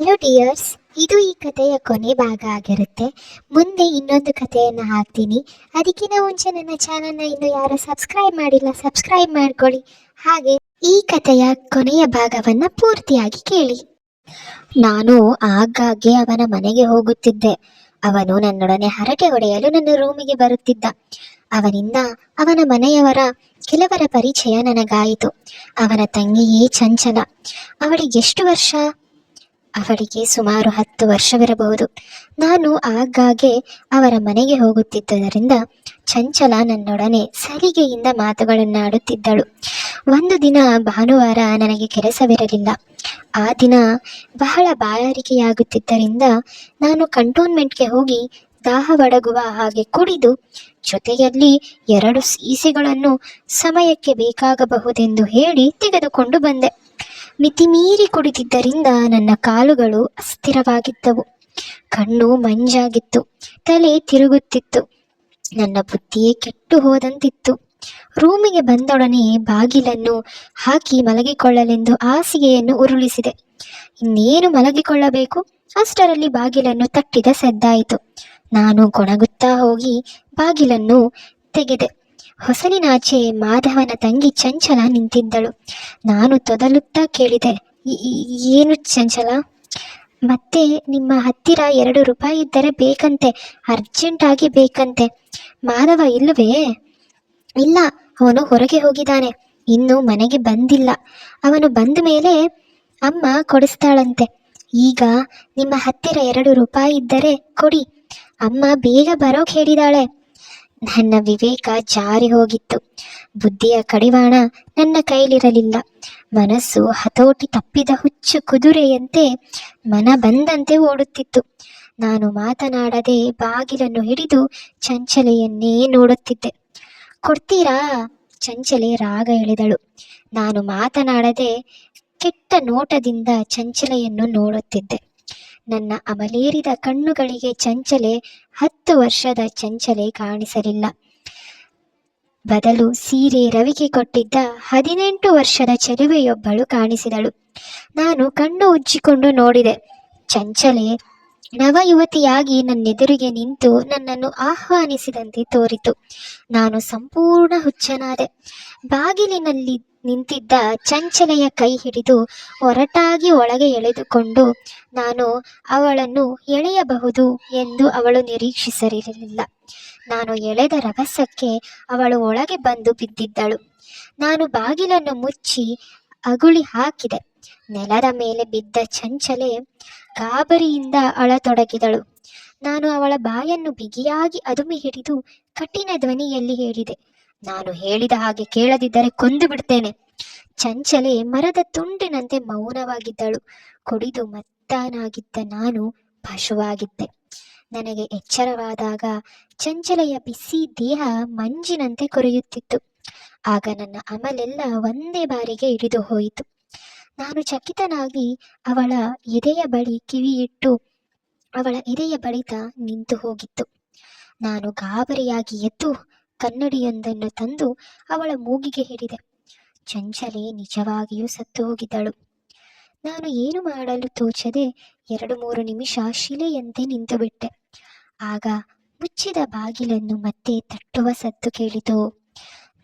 Hello dears ಇದು ಈ ಕಥೆಯ ಕೊನೆ ಭಾಗ ಆಗಿರುತ್ತೆ. ಮುಂದೆ ಇನ್ನೊಂದು ಕಥೆಯನ್ನು ಹಾಕ್ತೀನಿ. ಅದಕ್ಕಿಂತ ಮುಂಚೆ ನನ್ನ ಚಾನಲ್ನ ಇನ್ನು ಯಾರು ಸಬ್ಸ್ಕ್ರೈಬ್ ಮಾಡಿಲ್ಲ ಸಬ್ಸ್ಕ್ರೈಬ್ ಮಾಡ್ಕೊಳ್ಳಿ. ಹಾಗೆ ಈ ಕಥೆಯ ಕೊನೆಯ ಭಾಗವನ್ನು ಪೂರ್ತಿಯಾಗಿ ಕೇಳಿ. ನಾನು ಆಗಾಗ್ಗೆ ಅವನ ಮನೆಗೆ ಹೋಗುತ್ತಿದ್ದೆ. ಅವನು ನನ್ನೊಡನೆ ಹರಟೆ ಹೊಡೆಯಲು ನನ್ನ ರೂಮಿಗೆ ಬರುತ್ತಿದ್ದ. ಅವನಿಂದ ಅವನ ಮನೆಯವರ ಕೆಲವರ ಪರಿಚಯ ನನಗಾಯಿತು. ಅವನ ತಂಗಿಯೇ ಚಂಚಲ. ಅವಳಿಗೆಷ್ಟು ವರ್ಷ? ಅವಳಿಗೆ ಸುಮಾರು ಹತ್ತು ವರ್ಷವಿರಬಹುದು. ನಾನು ಆಗಾಗ್ಗೆ ಅವರ ಮನೆಗೆ ಹೋಗುತ್ತಿದ್ದರಿಂದ ಚಂಚಲ ನನ್ನೊಡನೆ ಸರಿಗೆಯಿಂದ ಮಾತುಗಳನ್ನಾಡುತ್ತಿದ್ದಳು. ಒಂದು ದಿನ ಭಾನುವಾರ ನನಗೆ ಕೆಲಸವಿರಲಿಲ್ಲ. ಆ ದಿನ ಬಹಳ ಬಾಯಾರಿಕೆಯಾಗುತ್ತಿದ್ದರಿಂದ ನಾನು ಕಂಟೋನ್ಮೆಂಟ್ಗೆ ಹೋಗಿ ದಾಹ ದಾಹವಡಗುವ ಹಾಗೆ ಕುಡಿದು ಜೊತೆಯಲ್ಲಿ ಎರಡು ಸೀಸೆಗಳನ್ನು ಸಮಯಕ್ಕೆ ಬೇಕಾಗಬಹುದೆಂದು ಹೇಳಿ ತೆಗೆದುಕೊಂಡು ಬಂದೆ. ಮಿತಿಮೀರಿ ಕುಡಿದಿದ್ದರಿಂದ ನನ್ನ ಕಾಲುಗಳು ಅಸ್ಥಿರವಾಗಿದ್ದವು. ಕಣ್ಣು ಮಂಜಾಗಿತ್ತು. ತಲೆ ತಿರುಗುತ್ತಿತ್ತು. ನನ್ನ ಬುದ್ಧಿಯೇ ಕೆಟ್ಟು ಹೋದಂತಿತ್ತು. ರೂಮಿಗೆ ಬಂದೊಡನೆ ಬಾಗಿಲನ್ನು ಹಾಕಿ ಮಲಗಿಕೊಳ್ಳಲೆಂದು ಹಾಸಿಗೆಯನ್ನು ಉರುಳಿಸಿದೆ. ಇನ್ನೇನು ಮಲಗಿಕೊಳ್ಳಬೇಕು? ಅಷ್ಟರಲ್ಲಿ ಬಾಗಿಲನ್ನು ತಟ್ಟಿದ ಸದ್ದಾಯಿತು. ನಾನು ಗೊಣಗುತ್ತಾ ಹೋಗಿ ಬಾಗಿಲನ್ನು ತೆಗೆದೆ. ಹೊಸಲಿನಾಚೆ ಮಾಧವನ ತಂಗಿ ಚಂಚಲ ನಿಂತಿದ್ದಳು. ನಾನು ತೊದಲುತ್ತಾ ಕೇಳಿದೆ, "ಈ- ಈ- ಏನು ಚಂಚಲ? ಮತ್ತೆ ನಿಮ್ಮ ಹತ್ತಿರ ಎರಡು ರೂಪಾಯಿ ಇದ್ದರೆ ಬೇಕಂತೆ ಅರ್ಜೆಂಟಾಗಿ ಬೇಕಂತೆ. ಮಾಧವ, ಇಲ್ಲವೇ? ಇಲ್ಲ, ಅವನು ಹೊರಗೆ ಹೋಗಿದ್ದಾನೆ. ಇನ್ನು ಮನೆಗೆ ಬಂದಿಲ್ಲ. ಅವನು ಬಂದ ಮೇಲೆ ಅಮ್ಮ ಕೊಡಿಸ್ತಾಳಂತೆ. ಈಗ ನಿಮ್ಮ ಹತ್ತಿರ ಎರಡು ರೂಪಾಯಿ ಇದ್ದರೆ ಕೊಡಿ. ಅಮ್ಮ ಬೇಗ ಬರೋಕ್ ಹೇಳಿದಾಳೆ. ನನ್ನ ವಿವೇಕ ಜಾರಿ ಹೋಗಿತ್ತು. ಬುದ್ಧಿಯ ಕಡಿವಾಣ ನನ್ನ ಕೈಲಿರಲಿಲ್ಲ. ಮನಸ್ಸು ಹತೋಟಿ ತಪ್ಪಿದ ಹುಚ್ಚು ಕುದುರೆಯಂತೆ ಮನ ಬಂದಂತೆ ಓಡುತ್ತಿತ್ತು. ನಾನು ಮಾತನಾಡದೆ ಬಾಗಿಲನ್ನು ಹಿಡಿದು ಚಂಚಲೆಯನ್ನೇ ನೋಡುತ್ತಿದ್ದೆ. ಕೊಡ್ತೀರಾ? ಚಂಚಲೆ ರಾಗ ಎಳೆದಳು. ನಾನು ಮಾತನಾಡದೆ ಕೆಟ್ಟ ನೋಟದಿಂದ ಚಂಚಲೆಯನ್ನು ನೋಡುತ್ತಿದ್ದೆ. ನನ್ನ ಅಮಲೇರಿದ ಕಣ್ಣುಗಳಿಗೆ ಚಂಚಲೆ, ಹತ್ತು ವರ್ಷದ ಚಂಚಲೆ ಕಾಣಿಸಲಿಲ್ಲ. ಬದಲು ಸೀರೆ ರವಿಗೆ ಕೊಟ್ಟಿದ್ದ ಹದಿನೆಂಟು ವರ್ಷದ ಚೆಲುವೆಯೊಬ್ಬಳು ಕಾಣಿಸಿದಳು. ನಾನು ಕಣ್ಣು ಉಜ್ಜಿಕೊಂಡು ನೋಡಿದೆ. ಚಂಚಲೆ, ನವಯುವತಿಯಾಗಿ ನನ್ನೆದುರಿಗೆ ನಿಂತು ನನ್ನನ್ನು ಆಹ್ವಾನಿಸಿದಂತೆ ತೋರಿತು. ನಾನು ಸಂಪೂರ್ಣ ಹುಚ್ಚನಾದೆ. ಬಾಗಿಲಿನಲ್ಲಿ ನಿಂತಿದ್ದ ಚಂಚಲೆಯ ಕೈ ಹಿಡಿದು ಒರಟಾಗಿ ಒಳಗೆ ಎಳೆದುಕೊಂಡು, ನಾನು ಅವಳನ್ನು ಎಳೆಯಬಹುದು ಎಂದು ಅವಳು ನಿರೀಕ್ಷಿಸಿರಲಿಲ್ಲ ನಾನು ಎಳೆದ ರಭಸಕ್ಕೆ ಅವಳು ಒಳಗೆ ಬಂದು ಬಿದ್ದಿದ್ದಳು. ನಾನು ಬಾಗಿಲನ್ನು ಮುಚ್ಚಿ ಅಗುಳಿ ಹಾಕಿದೆ. ನೆಲದ ಮೇಲೆ ಬಿದ್ದ ಚಂಚಲೆ ಗಾಬರಿಯಿಂದ ಅಳತೊಡಗಿದಳು. ನಾನು ಅವಳ ಬಾಯನ್ನು ಬಿಗಿಯಾಗಿ ಅದುಮಿ ಹಿಡಿದು ಕಠಿಣ ಧ್ವನಿಯಲ್ಲಿ ಹೇಳಿದೆ. ನಾನು ಹೇಳಿದ ಹಾಗೆ ಕೇಳದಿದ್ದರೆ ಕೊಂದು ಬಿಡ್ತೇನೆ. ಚಂಚಲೆ ಮರದ ತುಂಡಿನಂತೆ ಮೌನವಾಗಿದ್ದಳು. ಕುಡಿದು ಮತ್ತಾನಾಗಿದ್ದ ನಾನು ಪಶುವಾಗಿದ್ದೆ. ನನಗೆ ಎಚ್ಚರವಾದಾಗ ಚಂಚಲೆಯ ಬಿಸಿ ದೇಹ ಮಂಜಿನಂತೆ ಕೊರೆಯುತ್ತಿತ್ತು. ಆಗ ನನ್ನ ಅಮಲೆಲ್ಲ ಒಂದೇ ಬಾರಿಗೆ ಇಳಿದು ಹೋಯಿತು. ನಾನು ಚಕಿತನಾಗಿ ಅವಳ ಎದೆಯ ಬಳಿ ಕಿವಿಯಿಟ್ಟು ಅವಳ ಎದೆಯ ಬಳಿತ ನಿಂತು ಹೋಗಿತ್ತು. ನಾನು ಗಾಬರಿಯಾಗಿ ಎದ್ದು ಕನ್ನಡಿಯೊಂದನ್ನು ತಂದು ಅವಳ ಮೂಗಿಗೆ ಹಿಡಿದೆ ಚಂಚಲೆ, ನಿಜವಾಗಿಯೂ ಸತ್ತು ಹೋಗಿದ್ದಳು. ನಾನು ಏನು ಮಾಡಲು ತೋಚದೆ ಎರಡು ಮೂರು ನಿಮಿಷ ಶಿಲೆಯಂತೆ ನಿಂತುಬಿಟ್ಟೆ. ಆಗ ಮುಚ್ಚಿದ ಬಾಗಿಲನ್ನು ಮತ್ತೆ ತಟ್ಟುವ ಸತ್ತು ಕೇಳಿತು.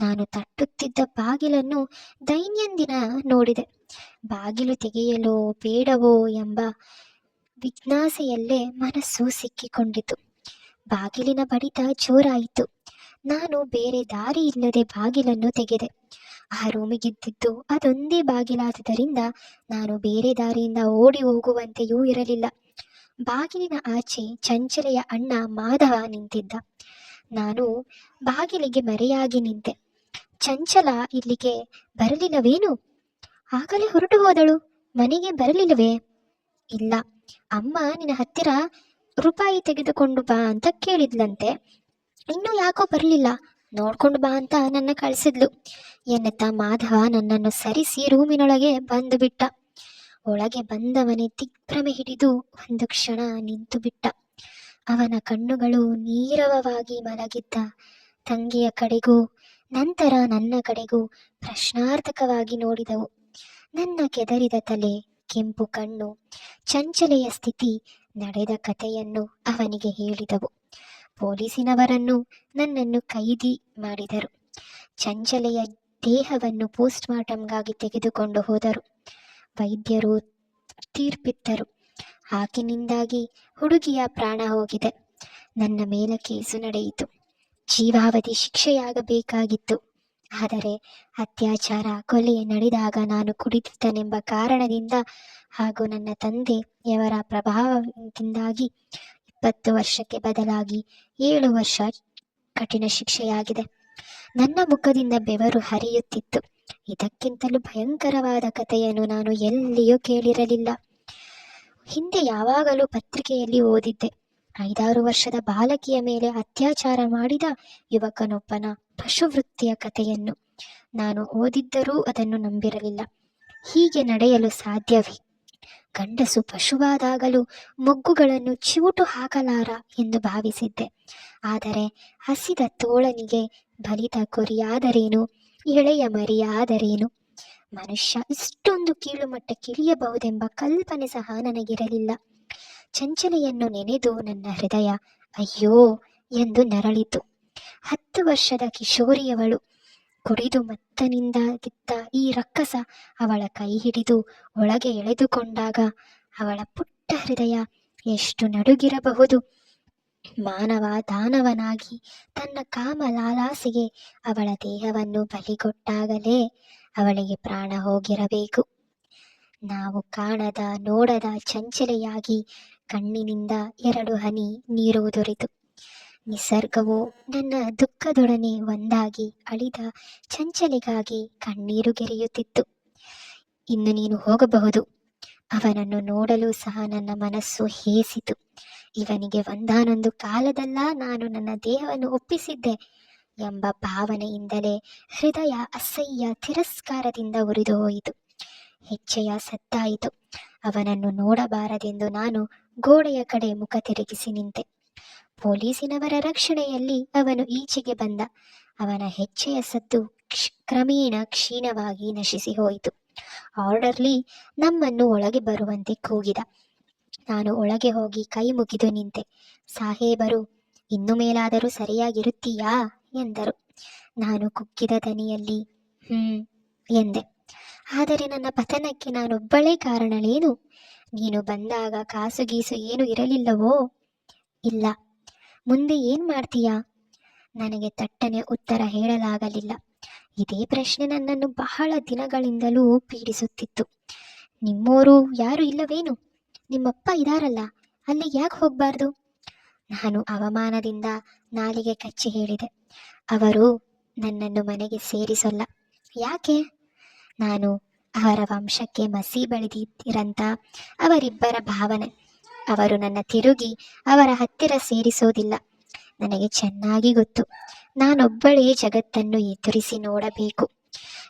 ನಾನು ತಟ್ಟುತ್ತಿದ್ದ ಬಾಗಿಲನ್ನು ದೈನಂದಿನ ನೋಡಿದೆ. ಬಾಗಿಲು ತೆಗೆಯಲೋ, ಬೇಡವೋ ಎಂಬ ವಿಜ್ಞಾಸೆಯಲ್ಲೇ ಮನಸ್ಸು ಸಿಕ್ಕಿಕೊಂಡಿತು. ಬಾಗಿಲಿನ ಬಡಿತ ಜೋರಾಯಿತು. ನಾನು ಬೇರೆ ದಾರಿ ಇಲ್ಲದೆ ಬಾಗಿಲನ್ನು ತೆಗೆದೆ. ಆ ರೂಮಿಗಿದ್ದಿದ್ದು ಅದೊಂದೇ ಬಾಗಿಲಾದುದರಿಂದ ನಾನು ಬೇರೆ ದಾರಿಯಿಂದ ಓಡಿ ಹೋಗುವಂತೆಯೂ ಇರಲಿಲ್ಲ. ಬಾಗಿಲಿನ ಆಚೆ ಚಂಚಲೆಯ ಅಣ್ಣ ಮಾಧವ ನಿಂತಿದ್ದ. ನಾನು ಬಾಗಿಲಿಗೆ ಮರೆಯಾಗಿ ನಿಂತೆ. ಚಂಚಲ ಇಲ್ಲಿಗೆ ಬರಲಿಲ್ಲವೇನು? ಆಗಲೇ ಹೊರಟು ಹೋದಳು. ಮನೆಗೆ ಬರಲಿಲ್ಲವೇ? ಇಲ್ಲ. ಅಮ್ಮ ನಿನ್ನ ಹತ್ತಿರ ರೂಪಾಯಿ ತೆಗೆದುಕೊಂಡು ಬಾ ಅಂತ ಕೇಳಿದ್ಲಂತೆ. ಇನ್ನೂ ಯಾಕೋ ಬರಲಿಲ್ಲ. ನೋಡ್ಕೊಂಡು ಬಾ ಅಂತ ನನ್ನ ಕಳಿಸಿದ್ಲು. ಎನ್ನುತ್ತಾ ಮಾಧವ ನನ್ನನ್ನು ಸರಿಸಿ ರೂಮಿನೊಳಗೆ ಬಂದು ಬಿಟ್ಟ. ಒಳಗೆ ಬಂದವನೇ ದಿಗ್ಭ್ರಮೆ ಹಿಡಿದು ಒಂದು ಕ್ಷಣ ನಿಂತು ಬಿಟ್ಟ. ಅವನ ಕಣ್ಣುಗಳು ನೀರವವಾಗಿ ಮಲಗಿದ್ದ. ತಂಗಿಯ ಕಡೆಗೂ, ನಂತರ ನನ್ನ ಕಡೆಗೂ ಪ್ರಶ್ನಾರ್ಥಕವಾಗಿ ನೋಡಿದವು. ನನ್ನ ಕೆದರಿದ ತಲೆ, ಕೆಂಪು ಕಣ್ಣು, ಚಂಚಲೆಯ ಸ್ಥಿತಿ, ನಡೆದ ಕಥೆಯನ್ನು ಅವನಿಗೆ ಹೇಳಿದವು. ಪೊಲೀಸಿನವರನ್ನು ನನ್ನನ್ನು ಕೈದಿ ಮಾಡಿದರು. ಚಂಚಲೆಯ ದೇಹವನ್ನು ಪೋಸ್ಟ್ ಮಾರ್ಟಂಗಾಗಿ ತೆಗೆದುಕೊಂಡು ಹೋದರು. ವೈದ್ಯರು ತೀರ್ಪಿತ್ತರು ಆಕೆನಿಂದಾಗಿ ಹುಡುಗಿಯ ಪ್ರಾಣ ಹೋಗಿದೆ. ನನ್ನ ಮೇಲೆ ಕೇಸು ನಡೆಯಿತು. ಜೀವಾವಧಿ ಶಿಕ್ಷೆಯಾಗಬೇಕಾಗಿತ್ತು. ಆದರೆ ಅತ್ಯಾಚಾರ, ಕೊಲೆ ನಡೆದಾಗ ನಾನು ಕುಡಿದಿದ್ದನೆಂಬ ಕಾರಣದಿಂದ ಹಾಗೂ ನನ್ನ ತಂದೆಯವರ ಪ್ರಭಾವದಿಂದಾಗಿ ಇಪ್ಪತ್ತು ವರ್ಷಕ್ಕೆ ಬದಲಾಗಿ ಏಳು ವರ್ಷ ಕಠಿಣ ಶಿಕ್ಷೆಯಾಗಿದೆ. ನನ್ನ ಮುಖದಿಂದ ಬೆವರು ಹರಿಯುತ್ತಿತ್ತು. ಇದಕ್ಕಿಂತಲೂ ಭಯಂಕರವಾದ ಕಥೆಯನ್ನು ನಾನು ಎಲ್ಲಿಯೂ ಕೇಳಿರಲಿಲ್ಲ. ಹಿಂದೆ ಯಾವಾಗಲೂ ಪತ್ರಿಕೆಯಲ್ಲಿ ಓದಿದ್ದೆ. ಐದಾರು ವರ್ಷದ ಬಾಲಕಿಯ ಮೇಲೆ ಅತ್ಯಾಚಾರ ಮಾಡಿದ ಯುವಕನೊಬ್ಬನ ಪಶುವೃತ್ತಿಯ ಕಥೆಯನ್ನು. ನಾನು ಓದಿದ್ದರೂ ಅದನ್ನು ನಂಬಿರಲಿಲ್ಲ. ಹೀಗೆ ನಡೆಯಲು ಸಾಧ್ಯವೇ? ಗಂಡಸು ಪಶುವಾದಾಗಲೂ ಮೊಗ್ಗುಗಳನ್ನು ಚಿವುಟು ಹಾಕಲಾರ ಎಂದು ಭಾವಿಸಿದ್ದೆ. ಆದರೆ ಹಸಿದ ತೋಳನಿಗೆ ಬಲಿತ ಕುರಿಯಾದರೇನು? ಎಳೆಯ ಮರಿಯಾದರೇನು? ಮನುಷ್ಯ ಇಷ್ಟೊಂದು ಕೀಳುಮಟ್ಟಕ್ಕಿಳಿಯಬಹುದೆಂಬ ಕಲ್ಪನೆ ಸಹ ನನಗಿರಲಿಲ್ಲ. ಚಂಚಲೆಯನ್ನು ನೆನೆದು ನನ್ನ ಹೃದಯ, ಅಯ್ಯೋ! ಎಂದು ನರಳಿತು. ಹತ್ತು ವರ್ಷದ ಕಿಶೋರಿಯವಳು ಕುಡಿದು ಮತ್ತನಿಂದಾಗಿದ್ದ ಈ ರಕ್ಕಸ ಅವಳ ಕೈ ಹಿಡಿದು ಒಳಗೆ ಎಳೆದುಕೊಂಡಾಗ ಅವಳ ಪುಟ್ಟ ಹೃದಯ ಎಷ್ಟು ನಡುಗಿರಬಹುದು. ಮಾನವ ದಾನವನಾಗಿ ತನ್ನ ಕಾಮ ಲಾಲಾಸಿಗೆ ಅವಳ ದೇಹವನ್ನು ಬಲಿಗೊಟ್ಟಾಗಲೇ ಅವಳಿಗೆ ಪ್ರಾಣ ಹೋಗಿರಬೇಕು. ನಾವು ಕಾಣದ ನೋಡದ ಚಂಚಲೆಯಾಗಿ ಕಣ್ಣಿನಿಂದ ಎರಡು ಹನಿ ನೀರು ದೊರೆತು. ನಿಸರ್ಗವು ನನ್ನ ದುಃಖದೊಡನೆ ಒಂದಾಗಿ ಅಳಿದ ಚಂಚಲಿಗಾಗಿ ಕಣ್ಣೀರು ಗೆರೆಯುತ್ತಿತ್ತು. ಇನ್ನು ನೀನು ಹೋಗಬಹುದು. ಅವನನ್ನು ನೋಡಲು ಸಹ ನನ್ನ ಮನಸ್ಸು ಹೇಸಿತು. ಇವನಿಗೆ ಒಂದಾನೊಂದು ಕಾಲದಲ್ಲ ನಾನು ನನ್ನ ದೇಹವನ್ನು ಒಪ್ಪಿಸಿದ್ದೆ ಎಂಬ ಭಾವನೆಯಿಂದಲೇ ಹೃದಯ ಅಸಹ್ಯ ತಿರಸ್ಕಾರದಿಂದ ಉರಿದು ಹೋಯಿತು ಹೆಜ್ಜೆಯ ಸತ್ತಾಯಿತು. ಅವನನ್ನು ನೋಡಬಾರದೆಂದು ನಾನು ಗೋಡೆಯ ಕಡೆ ಮುಖ ತಿರುಗಿಸಿ ನಿಂತೆ. ಪೊಲೀಸಿನವರ ರಕ್ಷಣೆಯಲ್ಲಿ ಅವನು ಈಚೆಗೆ ಬಂದ. ಅವನ ಹೆಚ್ಚೆಯ ಸತ್ತು ಕ್ರಮೇಣ ಕ್ಷೀಣವಾಗಿ ನಶಿಸಿ ಹೋಯಿತು. ಆರ್ಡರ್ಲಿ ನಮ್ಮನ್ನು ಒಳಗೆ ಬರುವಂತೆ ಕೂಗಿದ. ನಾನು ಒಳಗೆ ಹೋಗಿ ಕೈ ಮುಗಿದು ನಿಂತೆ. ಸಾಹೇಬರು, ಇನ್ನು ಮೇಲಾದರೂ ಸರಿಯಾಗಿರುತ್ತೀಯಾ? ಎಂದರು. ನಾನು ಕುಕ್ಕಿದ ದನಿಯಲ್ಲಿ, ಹ್ಮ್, ಎಂದೆ. ಆದರೆ ನನ್ನ ಪತನಕ್ಕೆ ನಾನೊಬ್ಬಳೇ ಕಾರಣಳೇನು? ನೀನು ಬಂದಾಗ ಕಾಸು ಗೀಸು ಏನು ಇರಲಿಲ್ಲವೋ? ಇಲ್ಲ. ಮುಂದೆ ಏನ್ ಮಾಡ್ತೀಯಾ? ನನಗೆ ತಟ್ಟನೆ ಉತ್ತರ ಹೇಳಲಾಗಲಿಲ್ಲ. ಇದೇ ಪ್ರಶ್ನೆ ನನ್ನನ್ನು ಬಹಳ ದಿನಗಳಿಂದಲೂ ಪೀಡಿಸುತ್ತಿತ್ತು. ನಿಮ್ಮೋರು ಯಾರು ಇಲ್ಲವೇನು? ನಿಮ್ಮಪ್ಪ ಇದಾರಲ್ಲ, ಅಲ್ಲಿ ಯಾಕೆ ಹೋಗಬಾರ್ದು? ನಾನು ಅವಮಾನದಿಂದ ನಾಲಿಗೆ ಕಚ್ಚಿ ಹೇಳಿದೆ. ಅವರು ನನ್ನನ್ನು ಮನೆಗೆ ಸೇರಿಸಲ್ಲ. ಯಾಕೆ? ನಾನು ಅವರ ವಂಶಕ್ಕೆ ಮಸಿ ಬಳಿದಿರಂತ ಅವರಿಬ್ಬರ ಭಾವನೆ. ಅವರು ನನ್ನ ತಿರುಗಿ ಅವರ ಹತ್ತಿರ ಸೇರಿಸೋದಿಲ್ಲ. ನನಗೆ ಚೆನ್ನಾಗಿ ಗೊತ್ತು. ನಾನೊಬ್ಬಳೇ ಜಗತ್ತನ್ನು ಎದುರಿಸಿ ನೋಡಬೇಕು.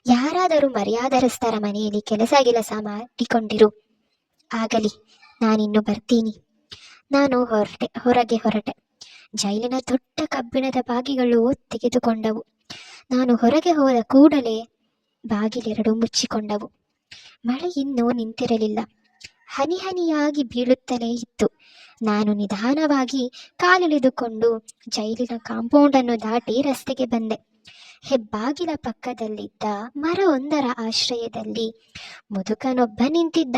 ಯಾರಾದರೂ ಮರ್ಯಾದರಸ್ಥರ ಮನೆಯಲ್ಲಿ ಕೆಲಸ ಕೆಲಸ ಮಾಡಿಕೊಂಡಿರು. ಆಗಲಿ, ನಾನಿನ್ನು ಬರ್ತೀನಿ. ನಾನು ಹೊರಟೆ, ಹೊರಗೆ ಹೊರಟೆ. ಜೈಲಿನ ದೊಡ್ಡ ಕಬ್ಬಿಣದ ಬಾಗಿಗಳು ತೆಗೆದುಕೊಂಡವು. ನಾನು ಹೊರಗೆ ಹೋದ ಕೂಡಲೇ ಬಾಗಿಲೆರಡು ಮುಚ್ಚಿಕೊಂಡವು. ಮಳೆ ಇನ್ನೂ ನಿಂತಿರಲಿಲ್ಲ. ಹನಿ ಹನಿಯಾಗಿ ಬೀಳುತ್ತಲೇ ಇತ್ತು. ನಾನು ನಿಧಾನವಾಗಿ ಕಾಲಿಳಿದುಕೊಂಡು ಜೈಲಿನ ಕಾಂಪೌಂಡನ್ನು ದಾಟಿ ರಸ್ತೆಗೆ ಬಂದೆ. ಹೆಬ್ಬಾಗಿಲ ಪಕ್ಕದಲ್ಲಿದ್ದ ಮರವೊಂದರ ಆಶ್ರಯದಲ್ಲಿ ಮುದುಕನೊಬ್ಬ ನಿಂತಿದ್ದ.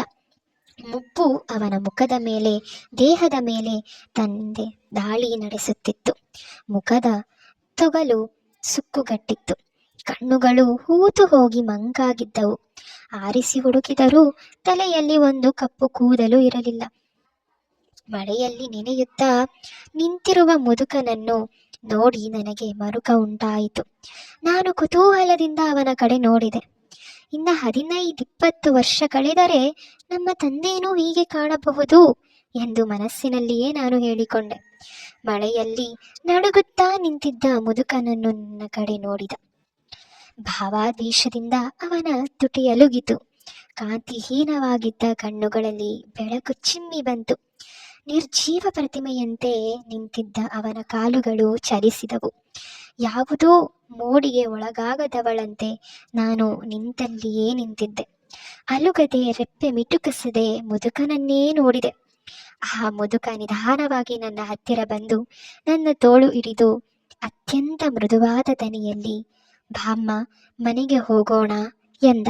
ಮುಪ್ಪು ಅವನ ಮುಖದ ಮೇಲೆ, ದೇಹದ ಮೇಲೆ ತಂದೆ ದಾಳಿ ನಡೆಸುತ್ತಿತ್ತು. ಮುಖದ ತೊಗಲು ಸುಕ್ಕುಗಟ್ಟಿತ್ತು. ಕಣ್ಣುಗಳು ಹೂತು ಹೋಗಿ ಮಂಕಾಗಿದ್ದವು. ಆರಿಸಿ ಹುಡುಕಿದರೂ ತಲೆಯಲ್ಲಿ ಒಂದು ಕಪ್ಪು ಕೂದಲು ಇರಲಿಲ್ಲ. ಮಳೆಯಲ್ಲಿ ನೆನೆಯುತ್ತಾ ನಿಂತಿರುವ ಮುದುಕನನ್ನು ನೋಡಿ ನನಗೆ ಮರುಕ ಉಂಟಾಯಿತು. ನಾನು ಕುತೂಹಲದಿಂದ ಅವನ ಕಡೆ ನೋಡಿದೆ. ಇನ್ನ ಹದಿನೈದಿಪ್ಪತ್ತು ವರ್ಷ ಕಳೆದರೆ ನಮ್ಮ ತಂದೆಯನ್ನು ಹೀಗೆ ಕಾಣಬಹುದು ಎಂದು ಮನಸ್ಸಿನಲ್ಲಿಯೇ ನಾನು ಹೇಳಿಕೊಂಡೆ. ಮಳೆಯಲ್ಲಿ ನಡುಗುತ್ತಾ ನಿಂತಿದ್ದ ಮುದುಕನನ್ನು ನನ್ನ ಕಡೆ ನೋಡಿದ. ಭಾವಾದೇಶದಿಂದ ಅವನ ತುಟಿಯಲುಗಿತು. ಕಾಂತಿಹೀನವಾಗಿದ್ದ ಕಣ್ಣುಗಳಲ್ಲಿ ಬೆಳಕು ಚಿಮ್ಮಿ ಬಂತು. ನಿರ್ಜೀವ ಪ್ರತಿಮೆಯಂತೆ ನಿಂತಿದ್ದ ಅವನ ಕಾಲುಗಳು ಚಲಿಸಿದವು. ಯಾವುದೋ ಮೋಡಿಗೆ ಒಳಗಾಗದವಳಂತೆ ನಾನು ನಿಂತಲ್ಲಿಯೇ ನಿಂತಿದ್ದೆ. ಅಲುಗದೆ ರೆಪ್ಪೆ ಮಿಟುಕಿಸದೆ ಮುದುಕನನ್ನೇ ನೋಡಿದೆ. ಆ ಮುದುಕ ನಿಧಾನವಾಗಿ ನನ್ನ ಹತ್ತಿರ ಬಂದು ನನ್ನ ತೋಳು ಹಿಡಿದು ಅತ್ಯಂತ ಮೃದುವಾದ ದನಿಯಲ್ಲಿ ಬಾಮ್ಮ ಮನೆಗೆ ಹೋಗೋಣ ಎಂದ.